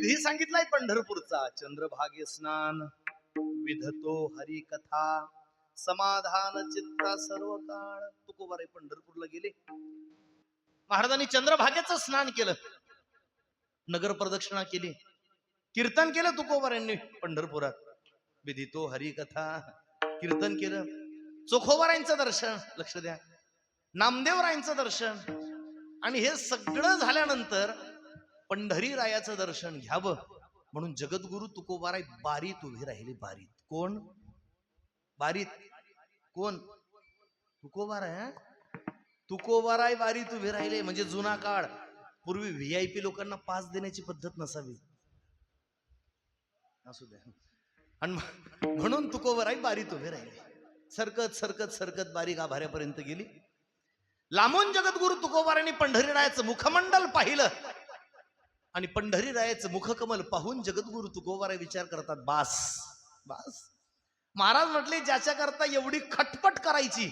विधी सांगितलाय पंढरपूरचा. चंद्रभागे स्नान विधतो हरी कथा समाधान चित्ता सर्व काळ. तुकोबारे पंढरपूरला गेले. महाराजांनी चंद्रभागेच स्नान केलं. नगर प्रदक्षिणा केली. कीर्तन केलं तुकोबारांनी पंढरपुरात. विधितो हरी कथा कीर्तन केलं. चोखोबारांचं दर्शन लक्ष द्या. नामदेवरायांचं दर्शन. आणि हे सगळं झाल्यानंतर पंढरी रायाचं दर्शन घ्यावं म्हणून जगद्गुरु तुकोबाराय बारीत उभे राहिले बारीत. कोण? बारीत. कोण? तुकोबाराय तुकोबाराय बारीत उभे राहिले म्हणजे जुना काळ. पूर्वी व्ही आय पी लोकांना पास देण्याची पद्धत नसावी. असू द्या. आणि म्हणून तुकोबाराय बारीत उभे राहिले. सरकत सरकत सरकत बारीक आभाऱ्यापर्यंत गेली. लांबून जगद्गुरु तुकोबारांनी पंढरीरायाचं मुखमंडल पाहिलं. आणि पंढरी रायाचं मुखकमल पाहून जगद्गुरु तुकोबाराय विचार करतात बास बास. महाराज म्हटले ज्याच्या करता एवढी खटपट करायची.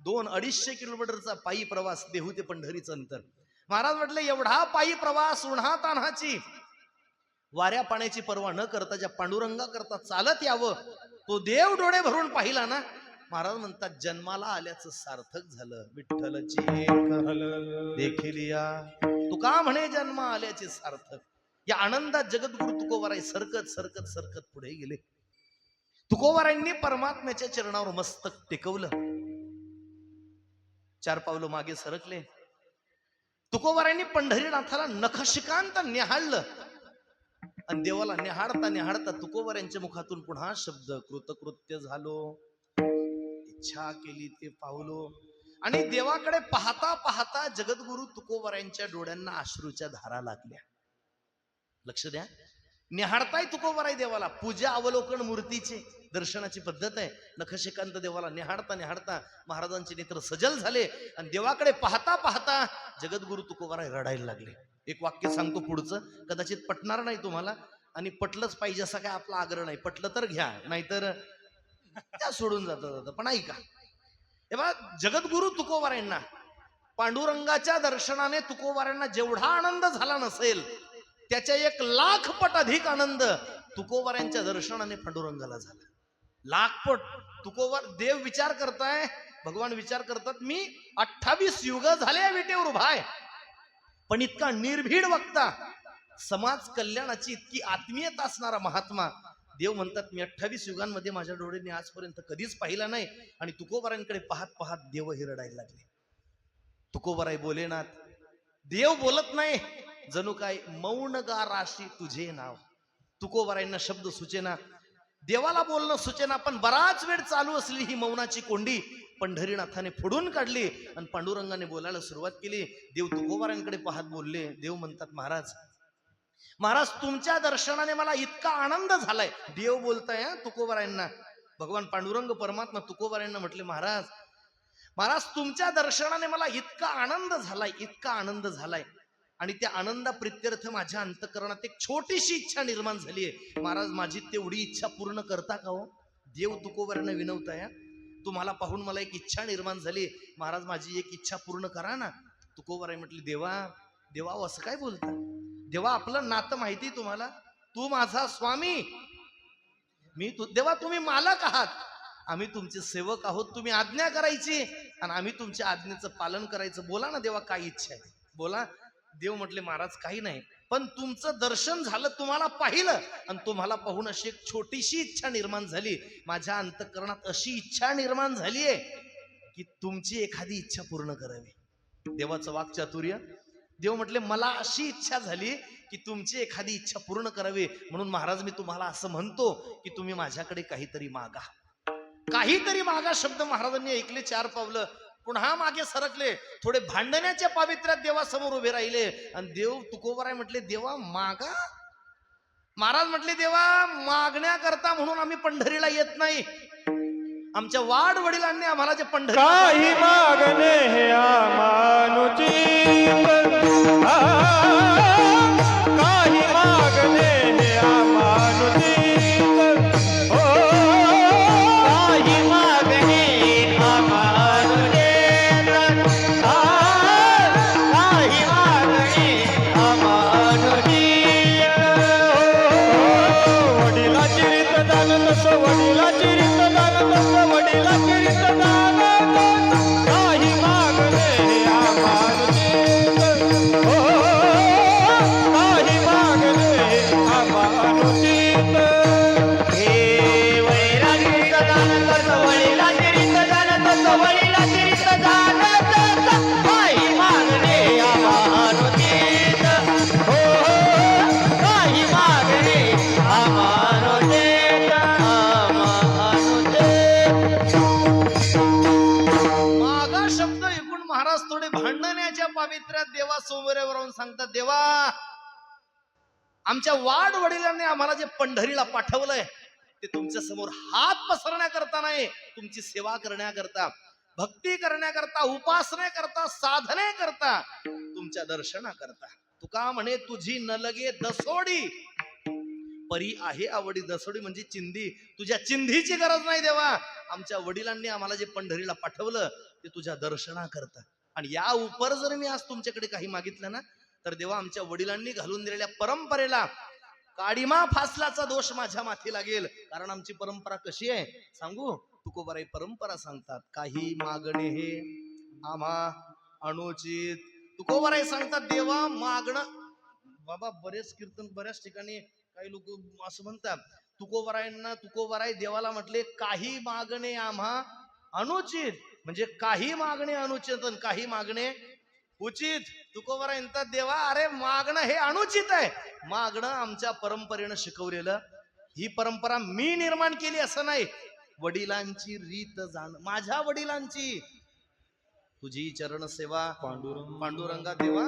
दोन अडीचशे किलोमीटरचा पायी प्रवास देहू ते पंढरीचं अंतर. महाराज म्हटले एवढा पायी प्रवास उन्हा तान्हाची. वाऱ्या पाण्याची पर्वा न करता ज्या पांडुरंगा करता चालत यावं तो देव डोळे भरून पाहिला ना महाराज म्हणतात जन्माला आल्याचं सार्थक झालं विठ्ठलची देखील या. तुका म्हणे जन्म आल्याचे सार्थक? या आनंदात जगद्गुरु तुकोबाराय सरकत सरकत सरकत पुढे गेले. तुकोबारायांनी परमात्म्याच्या चरणावर मस्तक टेकवलं. चार पावलं मागे सरकले. तुकोबारायांनी पंढरीनाथाला नखशिकांत निहाळलं आणि देवाला निहाळता निहाळता तुकोबारांच्या मुखातून पुन्हा शब्द कृतकृत्य झालो. इच्छा केली ते पावलो. आणि देवाकडे पाहता पाहता जगद्गुरु तुकोबारांच्या डोळ्यांना अश्रूच्या धारा लागल्या. लक्ष द्या. निहाळताय तुकोबराय देवाला. पूजा अवलोकन मूर्तीचे दर्शनाची पद्धत आहे. नखशिकांत देवाला निहाळता निहाळता महाराजांचे नेत्र सजल झाले. आणि देवाकडे पाहता पाहता जगद्गुरु तुकोबराय रडायला लागले. एक वाक्य सांगतो पुढचं. कदाचित पटणार नाही तुम्हाला. आणि पटलंच पाहिजे असा काय आपला आग्रह नाही. पटलं तर घ्या. नाहीतर त्या सोडून जातं आता पण ऐका. हे बघा जगद्गुरु तुकोबारांना पांडुरंगाच्या दर्शनाने तुकोबारांना जेवढा आनंद झाला नसेल त्याच्या एक लाख पट अधिक आनंद तुकोबारांच्या दर्शनाने पांडुरंगाला झाला. लाख पट तुकोबार देव विचार करताय भगवान विचार करतात मी अठ्ठावीस युग झाले या विटेवर उभा आहे. पण इतका निर्भीड वक्ता समाज कल्याणाची इतकी आत्मीयता असणारा महात्मा देव म्हणतात मी अठ्ठावीस युगांमध्ये माझ्या डोळ्यांनी आजपर्यंत कधीच पाहिला नाही. आणि तुकोबारांकडे पाहत पाहत देव हिरडायला लागले. तुकोबाराय बोलेनाथ देव बोलत नाही जणू काय मौन गा राशी तुझे नाव. तुकोबारायांना शब्द सुचेना देवाला बोलणं सुचेना पण बराच वेळ चालू असली ही मौनाची कोंडी. पंढरीनाथाने फोडून काढली आणि पांडुरंगाने बोलायला सुरुवात केली. देव तुकोबारांकडे पाहत बोलले देव म्हणतात महाराज महाराज तुमच्या दर्शनाने मला इतका आनंद झालाय. देव बोलताय हं, तुकोबारायांना. भगवान पांडुरंग परमात्मा तुकोबारायांना म्हटले महाराज महाराज तुमच्या दर्शनाने मला इतका आनंद झालाय इतका आनंद झालाय. आणि त्या आनंदा प्रित्यर्थ माझ्या अंतकरणात एक छोटीशी इच्छा निर्माण झाली आहे. महाराज माझी तेवढी इच्छा पूर्ण करता का हो? देव तुकोबरांना विनवताय तुम्हाला पाहून मला एक इच्छा निर्माण झाली महाराज माझी एक इच्छा पूर्ण करा ना. तुकोबाराय म्हटली देवा देवा असं काय बोलता? देवा आपलं नातं माहिती तुम्हाला तू माझा स्वामी. मी तू देवा तुम्ही मालक आहात आम्ही तुमचे सेवक आहोत तुम्ही आज्ञा करायची आणि आम्ही तुमच्या आज्ञेचं पालन करायचं. बोला ना देवा काय इच्छा आहे? बोला देव म्हटले महाराज काही नाही. पण तुमचं दर्शन झालं तुम्हाला पाहिलं आणि तुम्हाला पाहून अशी एक छोटीशी इच्छा निर्माण झाली. माझ्या अंतकरणात अशी इच्छा निर्माण झाली आहे की तुमची एखादी इच्छा पूर्ण करावी. देवाचं वाक्चातुर्य देव म्हटले मला अशी इच्छा झाली की तुमची एखादी इच्छा पूर्ण करावी. म्हणून महाराज मी तुम्हाला असं म्हणतो की तुम्ही माझ्याकडे काहीतरी मागा. काहीतरी मागा शब्द महाराजांनी ऐकले चार पावलं. पुन्हा मागे सरकले. थोडे भांडण्याच्या पावित्र्यात देवासमोर उभे राहिले. आणि देव तुकोबराय म्हटले देवा मागा? महाराज म्हटले देवा मागण्याकरता म्हणून आम्ही पंढरीला येत नाही. आमच्या वाड वडिलांनी आम्हाला जे पंढरी काही मागणे हे आमानुची काही शब्द ऐकून महाराज थोडे भांडण्याच्या पावित्र्यात देवा सोमोऱ्यावरून सांगतात देवा आमच्या वाड वडिलांनी आम्हाला जे पंढरीला पाठवलंय ते तुमच्यासमोर हात पसरण्याकरता नाही तुमची सेवा करण्याकरता भक्ती करण्याकरता उपासने करता साधने करता तुमच्या दर्शना करता तुका म्हणे तुझी न लगे दसोडी परी आहे आवडी दसोडी म्हणजे चिंधी तुझ्या चिंधीची गरज नाही देवा. आमच्या वडिलांनी आम्हाला जे पंढरीला पाठवलं ते तुझ्या दर्शनाकरता आणि या उपर जर मी आज तुमच्याकडे काही मागितलं ना तर देवा आमच्या वडिलांनी घालून दिलेल्या परंपरेला काडीमा फासलाचा दोष माझ्या माथी लागेल. कारण आमची परंपरा कशी आहे? सांगू? तुकोबाराई परंपरा सांगतात काही मागणे हे आम्हा अनुचित. तुकोबाराई सांगतात देवा मागणं. बाबा बरेच कीर्तन बऱ्याच ठिकाणी काही लोक असं म्हणतात तुकोबारायांना तुकोबाराय देवाला म्हटले काही मागणे आम्हा अनुचित. म्हणजे काही मागणे अनुचित आणि काही मागणे उचित. तुकोबाराय म्हणतात देवा अरे मागणं हे अनुचित आहे. मागणं आमच्या परंपरेनं शिकवलेलं. ही परंपरा मी निर्माण केली असं नाही. वडिलांची रीत जाण माझ्या वडिलांची. तुझी चरण सेवा पांडुरंग. पांडुरंगा देवा